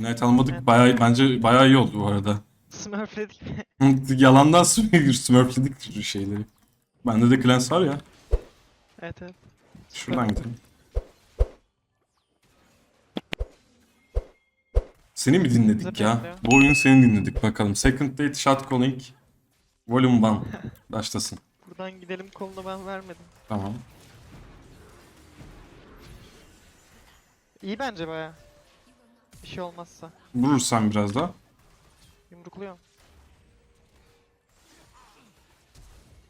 Ignite almadık. Evet. Bayağı, bence bayağı iyi oldu bu arada. Smurfledik mi? Yalandan smurfledik şeyleri. Bende de Clans var ya. evet evet. Şuradan gidelim. Seni mi dinledik ya? Bu oyunu seni dinledik bakalım. Second Date Shot Calling Volume 1 başlasın. Buradan gidelim kolunu ben vermedim. Tamam. İyi bence baya. Bir şey olmazsa. Vurursan biraz daha. Yumrukluyorum.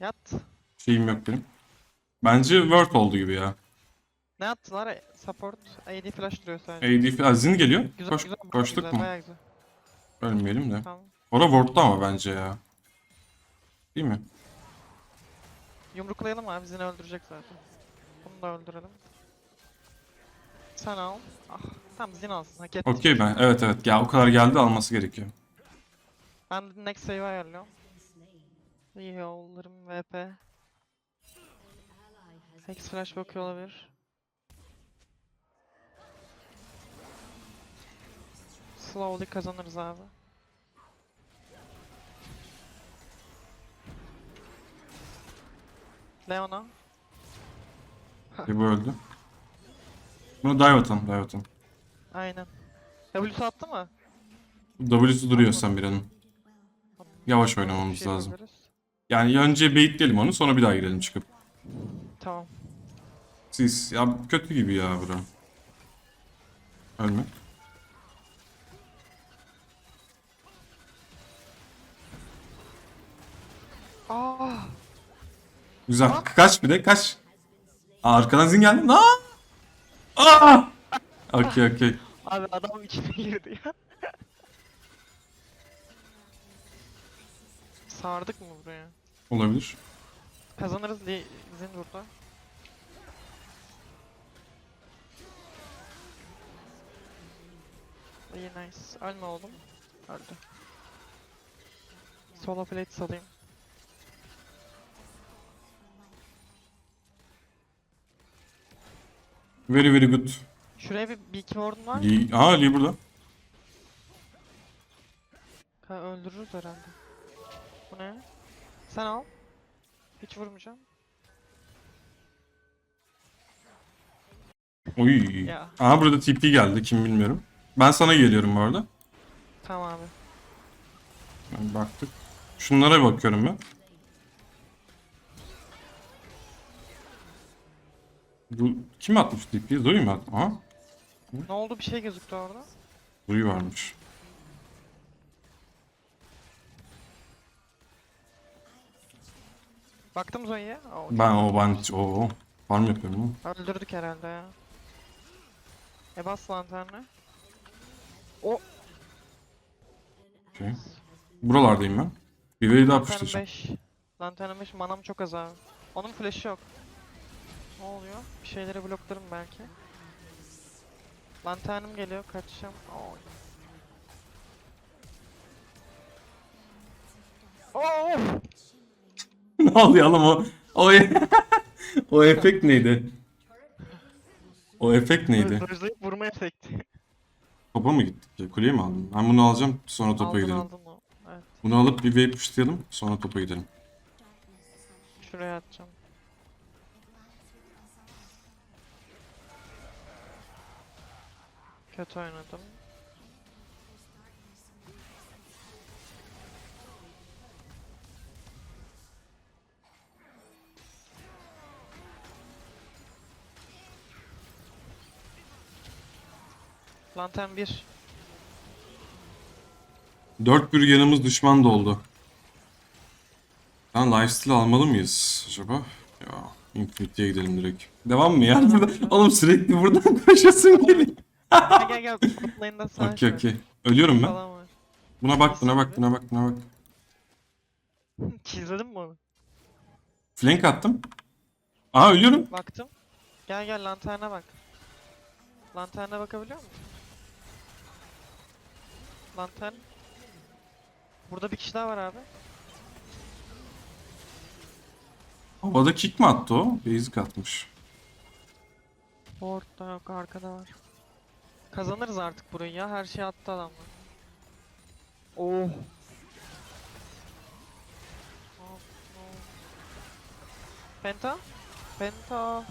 Yat. Şeyim yok benim. Bence Word oldu gibi ya. Ne? E, Support. AD flash duruyor sadece. AD Azin geliyor. Güzel Koş, güzel. koştuk güzel, mu? Baya güzel. Ölmeyelim de. Tamam. Ora Word'da ama bence ya. Değil mi? Yumruklayalım abi. Zini öldürecek zaten. Bunu da öldürelim. Sen al. Ah. Tamam Zin alsın. Hak etti. Okey ben. Evet evet. Ya o kadar geldi alması gerekiyor. Ben de next save ayarlıyorum. İyi yollarım VP. Hex flash bakıyor olabilir. Slowly kazanırız abi. Leona. Bir bu öldü. Bunu dive atalım, dive atalım. Aynen. W'su attı mı? W'su duruyor sen bir anın. Yavaş oynamamız şey lazım. yapabiliriz. Yani önce baitleyelim onu sonra bir daha girelim çıkıp. Tamam. Siz ya kötü gibi ya bura. Ölme. Aa, Güzel. Kaç bir de kaç. Aa, arkadan zin geldi. Na! Aa! Okey okey. abi adam içine girdi ya. Sardık mı buraya? Olabilir. Kazanırız diye izin burada. İyi nice. Ölme oğlum. Öldü. Solo plate salayım. Very very good. Şuraya bir, bir iki ward'un var mı? Lee, Lee burada. Ha, öldürürüz herhalde. Bu ne? Sen al. Hiç vurmayacağım. Oy. Ya. Aa burada TP geldi kim bilmiyorum. Ben sana geliyorum bu arada. Tamam abi. Ben baktık. Şunlara bakıyorum ben. Bu kim atmış TP'yi? Zoe mi attı? Aha. Ne oldu bir şey gözüktü orada. Zoe varmış. Baktım Zoe'ye. Aa, okey. Ben o ben o farm yapıyorum ama. Öldürdük herhalde ya. E bas lanterne. O Okey. Buralardayım ben. Bir wave daha lanterne pushlayacağım. 5. Lanterne 5 manam çok az abi. Onun flash'ı yok. Ne oluyor? Bir şeyleri bloklarım belki. Lanternim geliyor kaçacağım. Oy. Oh! ne oluyor oğlum o? O, o efekt neydi? O efekt neydi? Dojlayıp vurma efekti. Topa mı gittik? Kuleye mi aldın? Ben bunu alacağım sonra topa aldın gidelim. aldın o. Evet. Bunu alıp bir wave pushlayalım sonra topa gidelim. Şuraya atacağım. Kötü oynadım. Lantern 1. Dört bürgenimiz düşman doldu. Ben lifesteal almalı mıyız acaba? Ya Infinity'ye gidelim direkt. Devam mı ya? Burada, oğlum sürekli buradan koşasın geliyor. Gel gel gel. Top lane'da savaş Okey var. okey. Ölüyorum ben. Falan var. Buna bak buna bak buna bak buna bak. Çizledin mi onu? Flank attım. Aa ölüyorum. Baktım. Gel gel lanterna bak. Lanterna bakabiliyor musun? Lantern. Burada bir kişi daha var abi. Havada kick mi attı o? Basic atmış. Ward'da yok arkada var. Kazanırız artık burayı ya. Her şey attı adamlar. Oh. Oh, no. Penta? Penta.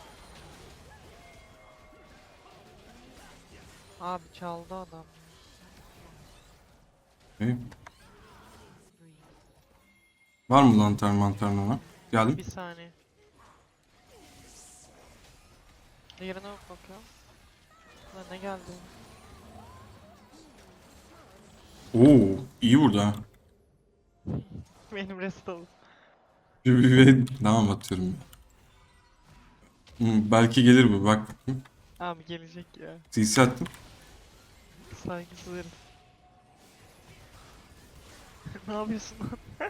Abi çaldı adam. Okey. Var mı lantern lantern ona? Geldim. Bir saniye. Diğerine bak bakıyorum. Lan ne geldi? Oo, iyi vurdu ha. Benim rest alın. Tamam atıyorum ya. Hmm, belki gelir bu bak. bakayım. Abi gelecek ya. CC attım. Saygısız herif. ne yapıyorsun lan?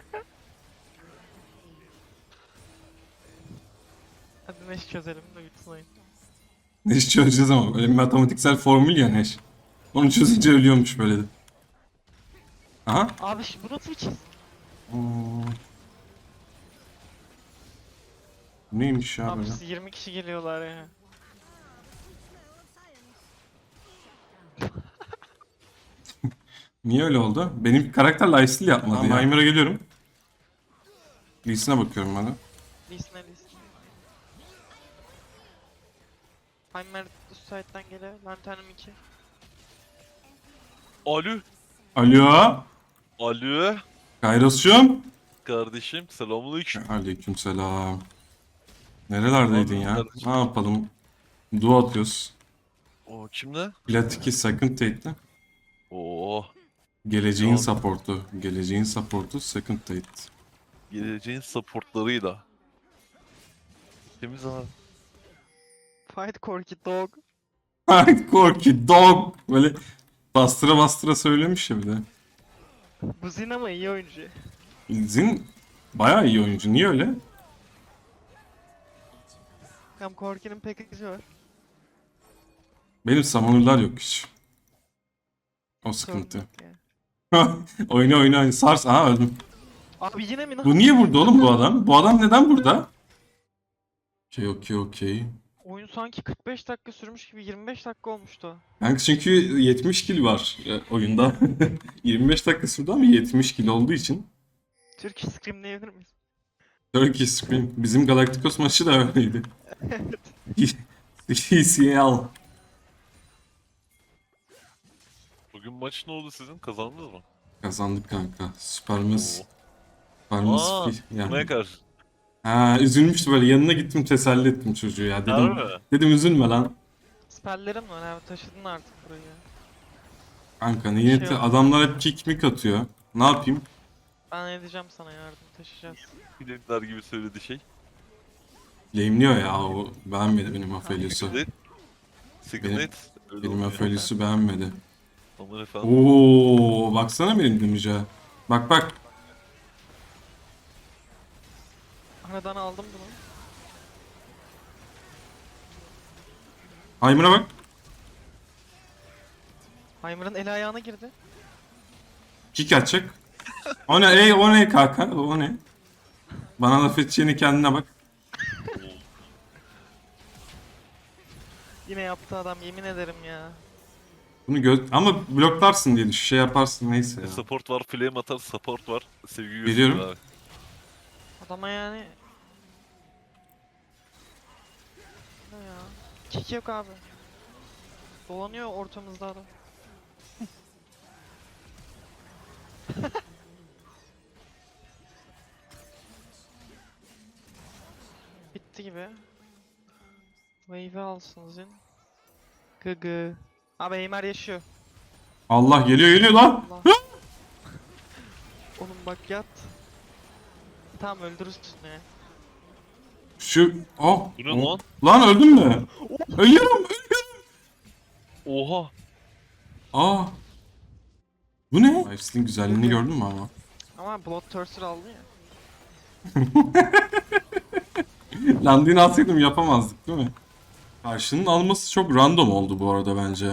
Hadi Neş çözelim de bitsin oyun. Neş çözeceğiz ama böyle bir matematiksel formül ya Neş. Onu çözünce ölüyormuş böyle de. Aha. Abi şu- bu nasıl bir çiz? Oo. Neymiş ya Abi böyle? siz 20 kişi geliyorlar ya. Niye öyle oldu? Benim karakter lifesteal yapmadı Tamam, ya. Heimer'a geliyorum. Lee'sine bakıyorum ben de. Lisne lisne. Heimer üst side'den geliyor. Lanternim 2. Alo. Alo. Alo. Kayros'cum. Kardeşim selamünaleyküm. Aleykümselam. Nerelerdeydin ya? Kardeşim. Ne yapalım? Dua atıyoruz. O kimle? Plat 2 Second Tate'de. Oo. Geleceğin Tamam. support'u. Geleceğin support'u Second Tate. Geleceğin supportlarıyla. Temiz abi. Fight Corki Dog. Corky dog. Böyle bastıra bastıra söylemiş ya bir de. Bu Zin ama iyi oyuncu. Zin bayağı iyi oyuncu. Niye öyle? Hem Corki'nin package'i var. Benim summoner'lar yok hiç. O sıkıntı. oyna oyna. Sars. Aha öldüm. Abi yine mi? Bu niye burada oğlum bu adam? Bu adam neden burada? Okey okey okey. Oyun sanki 45 dakika sürmüş gibi 25 dakika olmuştu. Kanka çünkü 70 kill var e, oyunda. 25 dakika sürdü ama 70 kill olduğu için. Türk Scream diyebilir miyiz? Turkey Scream. Bizim Galacticos maçı da öyleydi. TCL. Bugün maç ne oldu sizin? Kazandınız mı? Kazandık kanka. Süpermiz. Oo. Süpermiz. Aa, yani. Buna karşı. Ha, üzülmüştü böyle yanına gittim teselli ettim çocuğu ya. Dedim, Harbi mi? dedim üzülme lan. Spellerin var abi taşıdın artık burayı. Kanka şey niyeti yok. adamlar hep kick mick atıyor. Ne yapayım? Ben edeceğim sana yardım taşıyacağız. Filmler gibi söyledi şey. Lame'liyor ya o beğenmedi benim Aphelios'u. Signet. Öyle Benim. Aphelios'u beğenmedi. Aman efendim. Oo, baksana benim damage'e. Bak bak. Aradan aldım bunu. Heimer'a bak. Heimer'ın el ayağına girdi. Kick atacak. O ne? Ey, o ne kanka? O ne? Bana laf edeceğini kendine bak. Yine yaptı adam yemin ederim ya. Bunu gö ama bloklarsın diye düşün. Şey yaparsın neyse ya. Support var, flame atar, support var. Sevgi Biliyorum. gösteriyor abi. Adama yani... Kick yok abi. Dolanıyor ortamızda adam. Bitti gibi. Wave'i alsın Zin. Gıgı. Abi Eymer yaşıyor. Allah geliyor geliyor lan. Allah. Oğlum bak yat. Tamam öldürürsün ya. Şu oh. Bu ne oh. lan? Lan öldün mü? Ölüyorum ölüyorum. Oha. Aa. Bu ne? Lifesteal'in güzelliğini gördün mü ama? Ama Bloodthirster aldı ya. Landini alsaydım yapamazdık değil mi? Karşının alması çok random oldu bu arada bence.